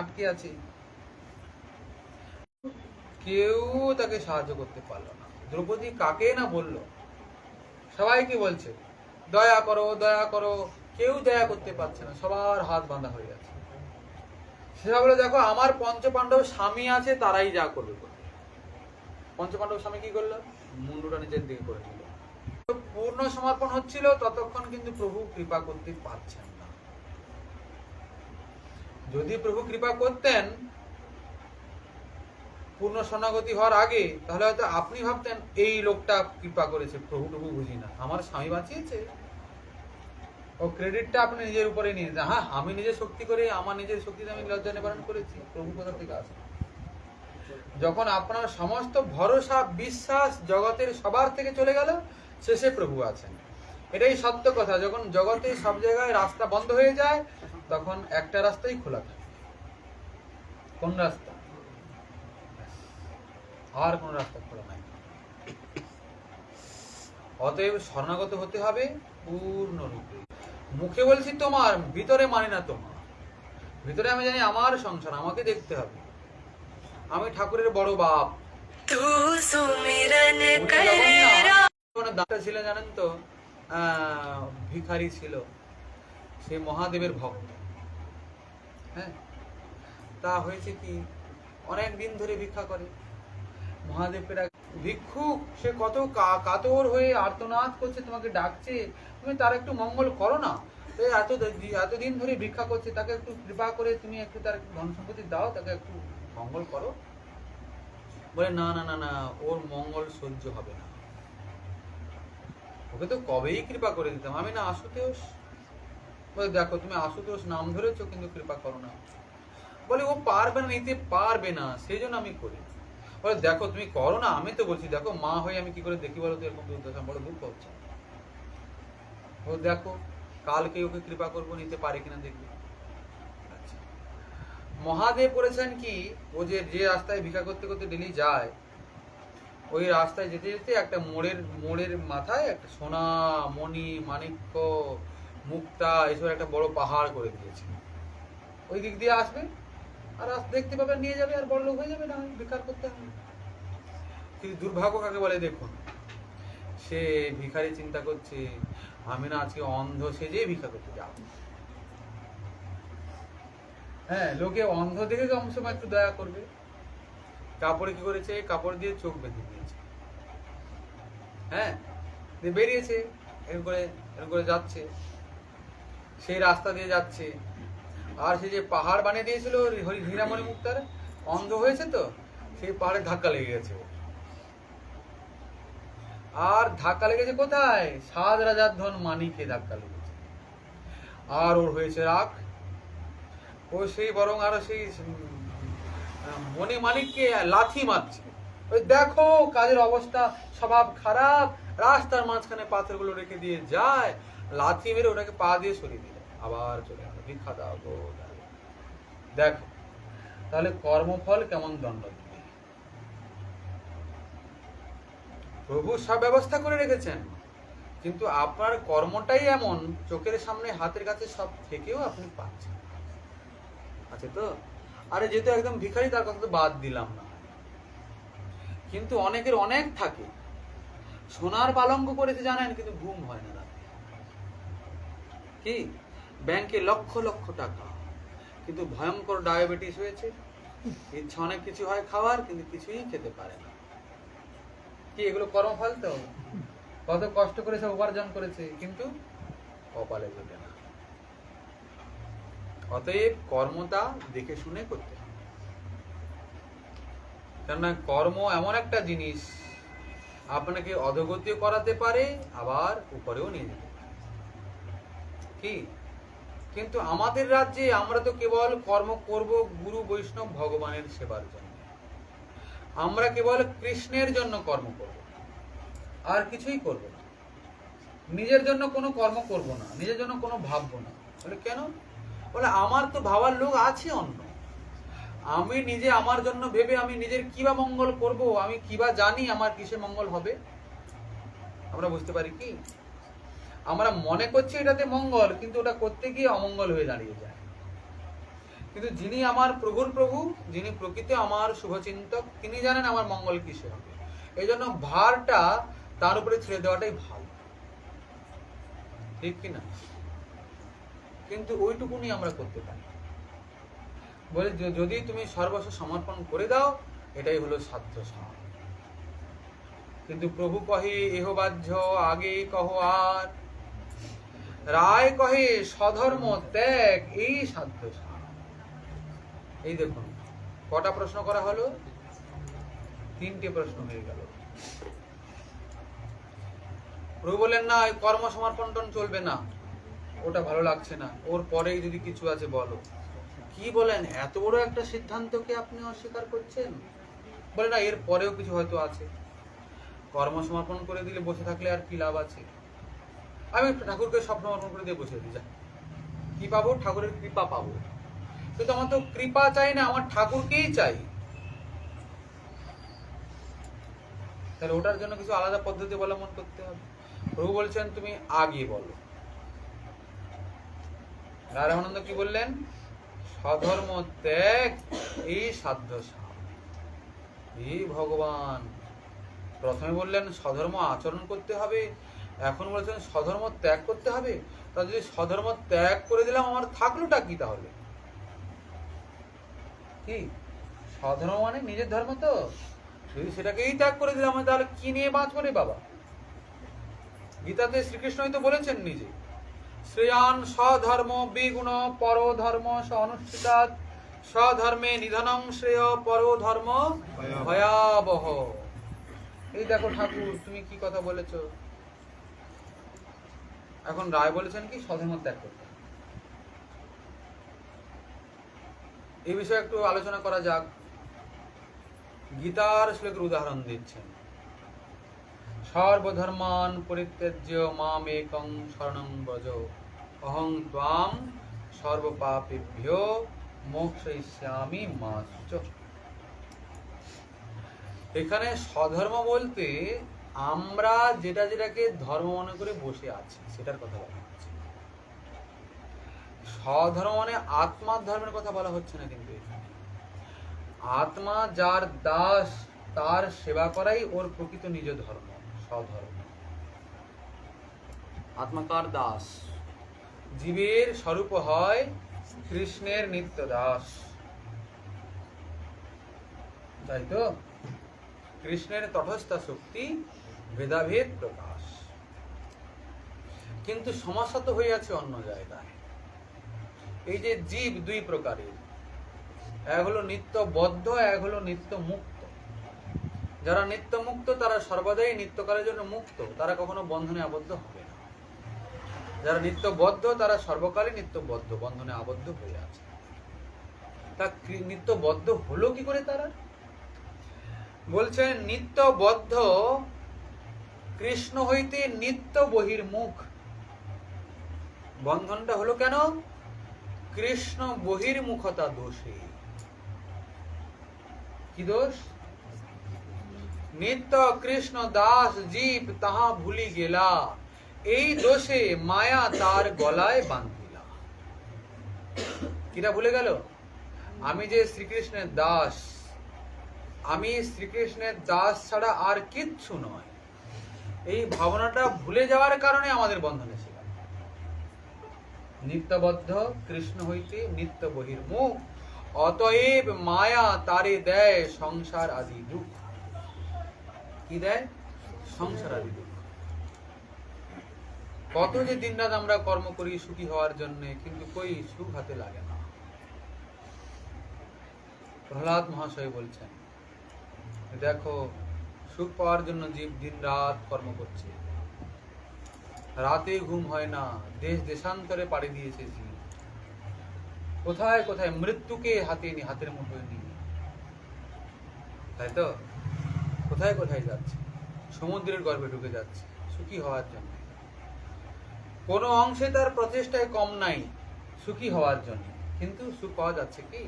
আটকে আছে। কেউ তাকে সাহায্য করতে পারল না। দ্রৌপদী কাকে না বলল? সবাইকে বলছে? দয়া করো দয়া করো। কেউ দয়া করতে পারছে না। সবার হাত বাঁধা হয়ে আছে সে বলে দেখো, আমার পঞ্চপাণ্ডব স্বামী আছে, তারাই যা করবে। পঞ্চপাণ্ডব স্বামী কি করল? মুন্ডুটা নিজের দিকে করে নিল পূর্ণ সমর্পণ হচ্ছিল, ততক্ষণ কিন্তু প্রভু কৃপা করতে পারছেন যদি প্রভু কৃপা করতেন, পূর্ণ শরণাগতি হওয়ার আগে, তাহলে হয়তো আপনি ভাবতেন, এই লোকটা কৃপা করেছে প্রভু প্রভু বুঝি না। আমার স্বামী বাঁচিয়েছে। ও ক্রেডিটটা আপনি নিজের উপরে নিয়ে যান হ্যাঁ আমি নিজের শক্তি করে, আমার নিজের শক্তিতে আমি লজ্জা নিবারণ করেছি। প্রভু কোথা থেকে আসে? যখন আপনার সমস্ত ভরসা, বিশ্বাস জগতের সবার থেকে চলে গেল, শেষে প্রভু আছেন। এটাই সত্য কথা। যখন জগতে সব জায়গায় রাস্তা বন্ধ হয়ে যায় তখন একটা রাস্তাই খোলা থাকে। কোন রাস্তা? আর কোন রাস্তা খোলা নাই। অতএব শরণাগত হতে হবে পূর্ণরূপে মুখে বলছি তোমার ভিতরে মানে না তোমার। ভিতরে আমি জানি আমার সংসার আমাকে দেখতে হবে। আমি ঠাকুরের বড় বাপ। ছিল জানেন তো? ভিখারি ছিল, সে মহাদেবের ভক্ত। হ্যাঁ? তা হয়েছে কি, অনেক দিন ধরে ভিক্ষা করে। মহাদেবের ভিক্ষুক সে কত কাতর হয়ে আর্তনাদ করছে, তোমাকে ডাকছে। তুমি তার একটু মঙ্গল করো না। এত এতদিন ধরে ভিক্ষা করছে, তাকে একটু কৃপা করে তুমি একটু তার ধন সম্পত্তি দাও, তাকে একটু মঙ্গল করো। বলে, না না না না, ওর মঙ্গল সহ্য হবে না। ওকে তো কবেই কৃপা করে দিতাম। আমি না আশুতোষ? বলে, দেখো, তুমি আশুতোষ নাম ধরেছো, কিন্তু কৃপা করো না। বলে, ও পারবে না, নিতে পারবে না সেই জন্য আমি করি। বলে, দেখো, তুমি করো না, আমি তো বলছি, দেখো, মা হয়ে আমি কি করে দেখি বলো তো, এরকম দুর্দশা, বড় দুঃখ হচ্ছে। ও, দেখো কালকে ওকে কৃপা করব, নিতে পারে কিনা দেখবে। আচ্ছা। মহাদেব করেছেন কি, ও যে যে রাস্তায় ভিক্ষা করতে করতে ডেলি যায় ওই রাস্তায় যেতে যেতে একটা মোড়ের মোড়ের মাথায় একটা সোনা, মণি, মাণিক্য, মুক্তা এসব একটা বড় পাহাড় করে দিয়েছে। ওই দিক দিয়ে আসবে, আর আস- দেখতে পাবে, নিয়ে যাবে, আর বড় লোক হয়ে যাবে, না বেকার করতে হবে। কিন্তু দুর্ভাগ্য কাকে বলে দেখুন? সে ভিখারি চিন্তা করছে, আমি না আজকে অন্ধ সেজে ভিক্ষা করতে যাব। হ্যাঁ লোকে অন্ধ দেখে কম সময় একটু দয়া করবে। কাপড়ে কি করেছে? কাপড় দিয়ে চোখ বেঁধে দিয়েছে। হ্যাঁ? বেরিয়েছে, এরকম করে এরকম করে যাচ্ছে। সেই রাস্তা দিয়ে যাচ্ছে। আর সে যে পাহাড় বানিয়ে দিয়েছিল হরি- হীরামণি মুক্তার, অন্ধ হয়েছে তো, সেই পাহাড়ে ধাক্কা লেগে গেছে। আর ধাক্কা লেগেছে কোথায়? সাত রাজার ধন মানিকে ধাক্কা লেগেছে। আর ওর হয়েছে রাগ। ও সেই বরং আরও সেই মণি মালিককে লাথি মারছে। ওই দেখো কাজের অবস্থা স্বভাব খারাপ, রাস্তার মাঝখানে পাথরগুলো রেখে দিয়ে যায়, লাথি মেরে ওটাকে পা দিয়ে সরিয়ে দিল। আবার চলে গেল ভিক্ষা দাও। দেখো, তাহলে কর্মফল কেমন দণ্ড দিবে? প্রভু সব ব্যবস্থা করে রেখেছেন, কিন্তু আপনার কর্মটাই এমন, চোখের সামনে, হাতের কাছে সব থেকেও আপনি পাচ্ছেন আছে তো? আরে যেহেতু একদম ভিখারি, তার কথা তো বাদ দিলাম না। কিন্তু অনেকের অনেক থাকে। সোনার পালঙ্ক করেছে জানেন, কিন্তু ঘুম হয় না কি? ব্যাংকে লক্ষ লক্ষ টাকা। কিন্তু ভয়ঙ্কর ডায়াবেটিস হয়েছে। ইচ্ছা অনেক কিছু হয় খাওয়ার, কিন্তু কিছুই খেতে পারে না। কি, এগুলো কর্মফল তো? কত কষ্ট করে সে উপার্জন করেছে, কিন্তু কপালে না। অতএব কর্মটা দেখে শুনে করতে হবে। কেননা কর্ম এমন একটা জিনিস, আপনাকে অধগতিও করাতে পারে, আবার উপরেও নিয়ে যেতে কি? কিন্তু আমাদের রাজ্যে আমরা তো কেবল কর্ম করব গুরু বৈষ্ণব ভগবানের সেবার জন্য। আমরা কেবল কৃষ্ণের জন্য কর্ম করব। আর কিছুই করব না। নিজের জন্য কোনো কর্ম করব না, নিজের জন্য কোনো ভাববো না। বলে কেন? বলে, আমার তো ভাবার লোক আছে অন্য। আমি নিজে আমার জন্য ভেবে আমি নিজের কিবা মঙ্গল করব, আমি কিবা জানি আমার কিসে মঙ্গল হবে? আমরা বুঝতে পারি কি? আমরা মনে করছি এটাতে মঙ্গল, কিন্তু ওটা করতে গিয়ে অমঙ্গল হয়ে দাঁড়িয়ে যায়। কিন্তু যিনি আমার প্রভুর প্রভু, যিনি প্রকৃতি আমার শুভচিন্তক, তিনি জানেন আমার মঙ্গল কিসে হবে। এই জন্য ভারটা তার উপরে ছেড়ে দেওয়াটাই ভালো। ঠিক কি না কিন্তু ওইটুকুনি আমরা করতে পারি। বলে যদি তুমি সর্বস্ব সমর্পণ করে দাও, এটাই হলো সাধ্য সার কিন্তু প্রভু কহে, এহ বাহ্য, আগে কহ আর। রায় কহে, স্বধর্ম ত্যাগ, এই সাধ্য এই দেখুন, কটা প্রশ্ন করা হলো? তিনটে প্রশ্ন হয়ে গেল। প্রভু বললেন, না কর্ম সমর্পণ চলবে না। ওটা ভালো লাগছে না। ওর পরেই যদি কিছু আছে বলো। কি বলেন? এত বড় একটা সিদ্ধান্তকে আপনি অস্বীকার করছেন? বলে না, এর পরেও কিছু হয়তো আছে। কর্ম সমর্পণ করে দিলে বসে থাকলে আর কি লাভ আছে? আমি ঠাকুরকে সব সমর্পণ করে দিয়ে বসে দিই যা কি পাবো? ঠাকুরের কৃপা পাবো। কিন্তু আমার তো কৃপা চাই না, আমার ঠাকুরকেই চাই। তাহলে ওটার জন্য কিছু আলাদা পদ্ধতি অবলম্বন করতে হবে। প্রভু বলছেন, তুমি আগে বলো। রাধানন্দ কি বললেন? সধর্ম ত্যাগ এই সাধ্য ভগবান, প্রথমে বললেন সধর্ম আচরণ করতে হবে, এখন বলছেন সধর্ম ত্যাগ করতে হবে। তা যদি সধর্ম ত্যাগ করে দিলাম, আমার থাকলোটা কি তাহলে? কি? সধর্ম মানে নিজের ধর্ম তো। যদি সেটাকেই ত্যাগ করে দিলাম তাহলে কি নিয়ে বাঁচবো রে বাবা? গীতাতে শ্রীকৃষ্ণই তো বলেছেন নিজে। শ্রেয়ান স্বধর্ম বিগুণ পর ধর্ম স অনুষ্ঠিতাৎ স্বধর্মে নিধনম শ্রেয় পর ধর্ম ভয়াবহ। এই দেখো ঠাকুর, তুমি কি কথা বলেছ? এখন রায় বলেছেন কি, স্বধর্ম ত্যাগ করতে। এই বিষয়ে একটু আলোচনা করা যাক। গীতার শ্লোকের উদাহরণ দিচ্ছেন। সর্বধর্মান পরিত্যাজ্য মাম একং শরণং ব্রজ। অহং ত্বাম সর্বপাপেভ্য মোক্ষয়িষ্যামি মাশ্চ। এখানে স্বধর্ম বলতে আমরা যেটা যেটাকে ধর্ম মনে করে বসে আছি, সেটার কথা বলা হচ্ছে। স্বধর্ম মানে আত্মার ধর্মের কথা বলা হচ্ছে না কিন্তু এখানে। আত্মা যার দাস, তার সেবা করাই ওর প্রকৃত নিজ ধর্ম। স্বধর্ম। আত্মা কার দাস। জীবের স্বরূপ হয় কৃষ্ণের নিত্য দাস। তাই তো? কৃষ্ণের তটস্থ শক্তি ভেদাভেদ প্রকাশ। কিন্তু সমস্যা তো হয়ে আছে অন্য জায়গায়। এই যে জীব দুই প্রকারের। এক হলো নিত্য বদ্ধ এক হলো নিত্য মুক্ত। যারা নিত্য মুক্ত তারা সর্বদাই নিত্যকালের জন্য মুক্ত। তারা কখনো বন্ধনে আবদ্ধ হবে না। যারা নিত্যবদ্ধ, তারা সর্বকালে নিত্যবদ্ধ, বন্ধনে আবদ্ধ হয়ে আছে। তা নিত্যবদ্ধ হলো কি করে তারা? বলছেন, নিত্যবদ্ধ কৃষ্ণ হইতে নিত্য বহির্মুখ। বন্ধনটা হলো কেন? কৃষ্ণ বহির্মুখতা দোষে। কি দোষ? নিত্য কৃষ্ণ দাস জীব তাহা ভুলি গেলা। এই দোষে মায়া তার গলায় বান্ধিলা। কিরা ভুলে গেল? আমি যে শ্রীকৃষ্ণের দাস, আমি শ্রীকৃষ্ণের দাস ছাড়া আর কিচ্ছু নয়। এই ভাবনাটা ভুলে যাওয়ার কারণে আমাদের বন্ধনে ছিল। নিত্যবদ্ধ কৃষ্ণ হইতে নিত্য বহির্মুখ, অতএব মায়া তারে দেয় সংসার আদি দুঃখ। কি দেয়? সংসার আদি কত যে দিনরাত আমরা কর্ম করি সুখী হওয়ার জন্য, কিন্তু কই সুখ হাতে লাগে না। প্রহ্লাদ মহাশয় বলছেন, দেখো, সুখ পাওয়ার জন্য জীব দিন রাত কর্ম করছে। রাতে ঘুম হয় না, দেশ দেশান্তরে পাড়ি দিয়েছে জীব। কোথায় কোথায় মৃত্যুকে হাতে নি, হাতের মুঠোয় নিয়ে তাই তো? কোথায় কোথায় যাচ্ছে? সমুদ্রের গর্ভে ঢুকে যাচ্ছে। সুখী হওয়ার জন্য। কোনো অংশে তার প্রচেষ্টায় কম নাই, সুখী হওয়ার জন্য। কিন্তু সুখ পাওয়া যাচ্ছে কি?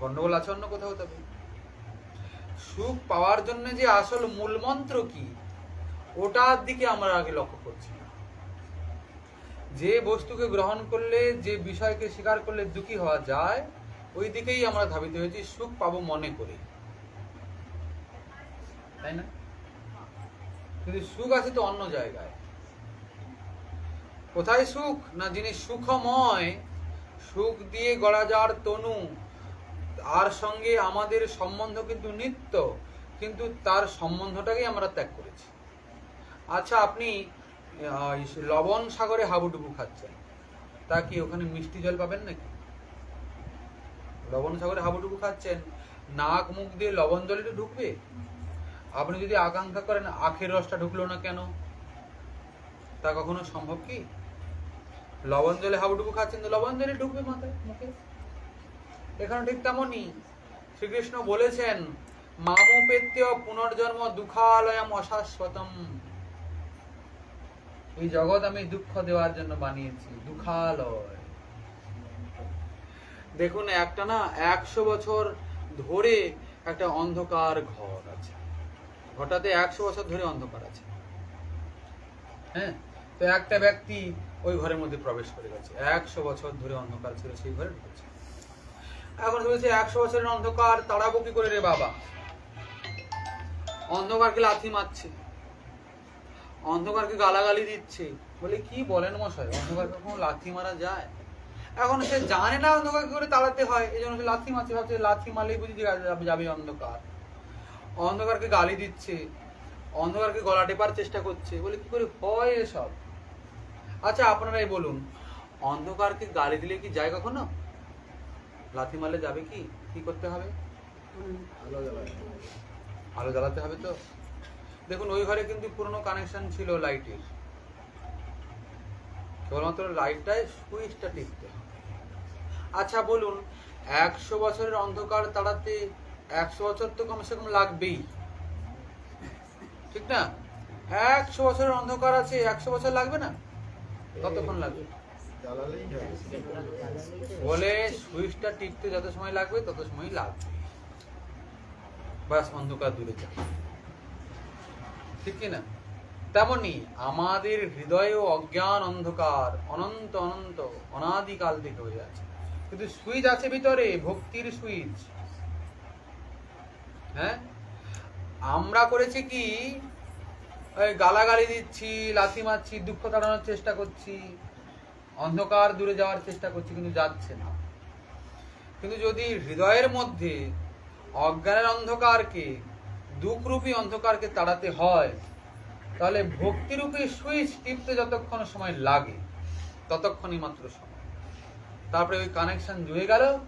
গন্ডগোল আছে অন্য কোথাও তবে। সুখ পাওয়ার জন্য যে আসল মূল মন্ত্র কি, ওটার দিকে আমরা আগে লক্ষ্য করছি যে বস্তুকে গ্রহণ করলে, যে বিষয়কে স্বীকার করলে দুঃখী হওয়া যায়, ওই দিকেই আমরা ধাবিত হয়েছি, সুখ পাবো মনে করে। তাই না? কিন্তু সুখ আছে তো অন্য জায়গায়। কোথায় সুখ? না যিনি সুখময়, সুখ দিয়ে গড়া যার তনু, তার সঙ্গে আমাদের সম্বন্ধ কিন্তু নিত্য, কিন্তু তার সম্বন্ধটাকেই আমরা ত্যাগ করেছি। আচ্ছা আপনি লবণ সাগরে হাবুডুবু খাচ্ছেন, তা কি ওখানে মিষ্টি জল পাবেন নাকি? লবণ সাগরে হাবুডুবু খাচ্ছেন, নাক মুখ দিয়ে লবণ জলটা ঢুকবে। আপনি যদি আকাঙ্ক্ষা করেন আখের রসটা ঢুকলো না কেন? তা কখনো সম্ভব কি? লবণ জলে হাবুডুবু খাচ্ছেন তো লবণ জলে ঢুকবে মাথায়, মুখে। এখানে ঠিক তেমনই। শ্রীকৃষ্ণ বলেছেন মামোপেত্য পুনর্জন্ম দুঃখালয়ম অশাশ্বতম। এই জগৎ আমি দুঃখ দেওয়ার জন্য বানিয়েছি, দুঃখালয়। দেখুন, একটা না একশো বছর ধরে একটা অন্ধকার ঘর আছে। ঘরটাতে একশো বছর ধরে অন্ধকার আছে। হ্যাঁ? তো একটা ব্যক্তি ওই ঘরের মধ্যে প্রবেশ করে গেছে। একশো বছর ধরে অন্ধকার ছিল সেই ঘরে ঢুকেছে। এখন বলছে একশো বছরের অন্ধকার তাড়াবো কি করে রে বাবা। অন্ধকারকে লাথি মারছে। অন্ধকারকে গালাগালি দিচ্ছে। বলে, কি বলেন মশাই? অন্ধকার কখনো লাথি মারা যায়? এখন সে জানে না অন্ধকার কি করে তাড়াতে হয়। এই জন্য সে লাথি মারছে। ভাবছে, লাথি মারলেই বুঝি যাবে অন্ধকার। অন্ধকারকে গালি দিচ্ছে অন্ধকারকে গলা টেপার চেষ্টা করছে বলে কি করে হয় এসব? আচ্ছা আপনারাই বলুন অন্ধকারকে গালি দিলে কি যায় কখনো? লাথি মারলে যাবে কি? কি করতে হবে? আলো জ্বালাতে হবে। তো? দেখুন ওই ঘরে কিন্তু পুরনো কানেকশন ছিল লাইটের কেবলমাত্র লাইটটায় সুইচটা টিপতে। আচ্ছা বলুন একশো বছরের অন্ধকার তাড়াতে একশো বছর তো কমসে কম লাগবেই। ঠিক না? একশো বছরের অন্ধকার আছে একশো বছর লাগবে না? কতক্ষণ লাগবে। বলে সুইচটা টিপতে যত সময় লাগবে তত সময় লাগবে। বাস অন্ধকার দূরে যাবে ঠিক কি না? তেমনি আমাদের হৃদয়েও অজ্ঞান অন্ধকার অনন্ত অনন্ত অনাদিকাল থেকে হয়ে আছে কিন্তু সুইচ আছে ভিতরে ভক্তির সুইচ। হ্যাঁ? আমরা করেছি কি? ওই গালাগালি দিচ্ছি, লাথি মারছি, দুঃখ তাড়ানোর চেষ্টা করছি, অন্ধকার দূরে যাওয়ার চেষ্টা করছি, কিন্তু যাচ্ছে না। কিন্তু যদি হৃদয়ের মধ্যে অজ্ঞানের অন্ধকারকে, দুঃখরূপী অন্ধকারকে তাড়াতে হয়, তাহলে ভক্তিরূপী সুইচ টিপতে যতক্ষণ সময় লাগে, ততক্ষণই মাত্র সময়। তারপরে ওই কানেকশন জুড়ে গেল,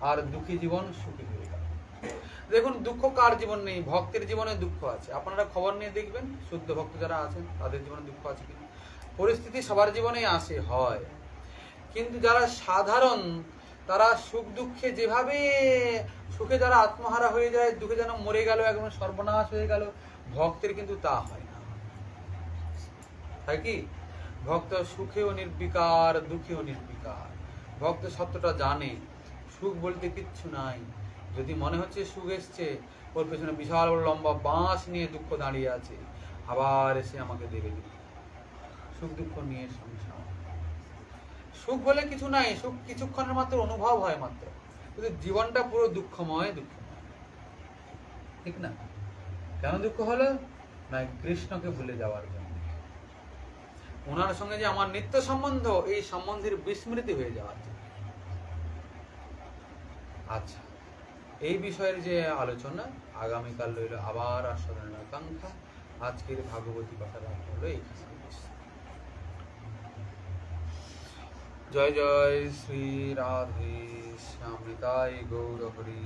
আর দুঃখী জীবন সুখী দেখুন, দুঃখ কার জীবন নেই? ভক্তের জীবনে দুঃখ আছে। আপনারা খবর নিয়ে দেখবেন, শুদ্ধ ভক্ত যারা আছেন, তাদের জীবনে দুঃখ আছে কিনা? পরিস্থিতি সবার জীবনেই আসে, হয়। কিন্তু যারা সাধারণ, তারা সুখ দুঃখে যেভাবে সুখে যারা আত্মহারা হয়ে যায়, দুঃখে যেন মরে গেল, একদম সর্বনাশ হয়ে গেল, ভক্তের কিন্তু তা হয় না। হয় কি? ভক্ত সুখেও নির্বিকার, দুঃখেও নির্বিকার। ভক্ত সত্যটা জানে, সুখ বলতে কিচ্ছু নাই। যদি মনে হচ্ছে সুখ এসছে, ওর পেছনে বিশাল বড় লম্বা বাঁশ নিয়ে দুঃখ দাঁড়িয়ে আছে, আবার এসে আমাকে দেবে সুখ দুঃখ নিয়ে সংসার। সুখ বলে কিছু নাই, সুখ কিছুক্ষণের মাত্র অনুভব হয় মাত্র। কিন্তু জীবনটা পুরো দুঃখময় দুঃখময়। ঠিক না? কেন দুঃখ হলো? না কৃষ্ণকে ভুলে যাওয়ার জন্য। ওনার সঙ্গে যে আমার নিত্য সম্বন্ধ, এই সম্বন্ধের বিস্মৃতি হয়ে যাওয়ার জন্য। আচ্ছা। এই বিষয়ের যে আলোচনা, আগামীকাল রইল আবার আসরের আকাঙ্ক্ষা। আজকের ভাগবতী কথা রাখা হলো এই জয় জয়, শ্রী রাধে শ্যামৃতায় গৌর হরি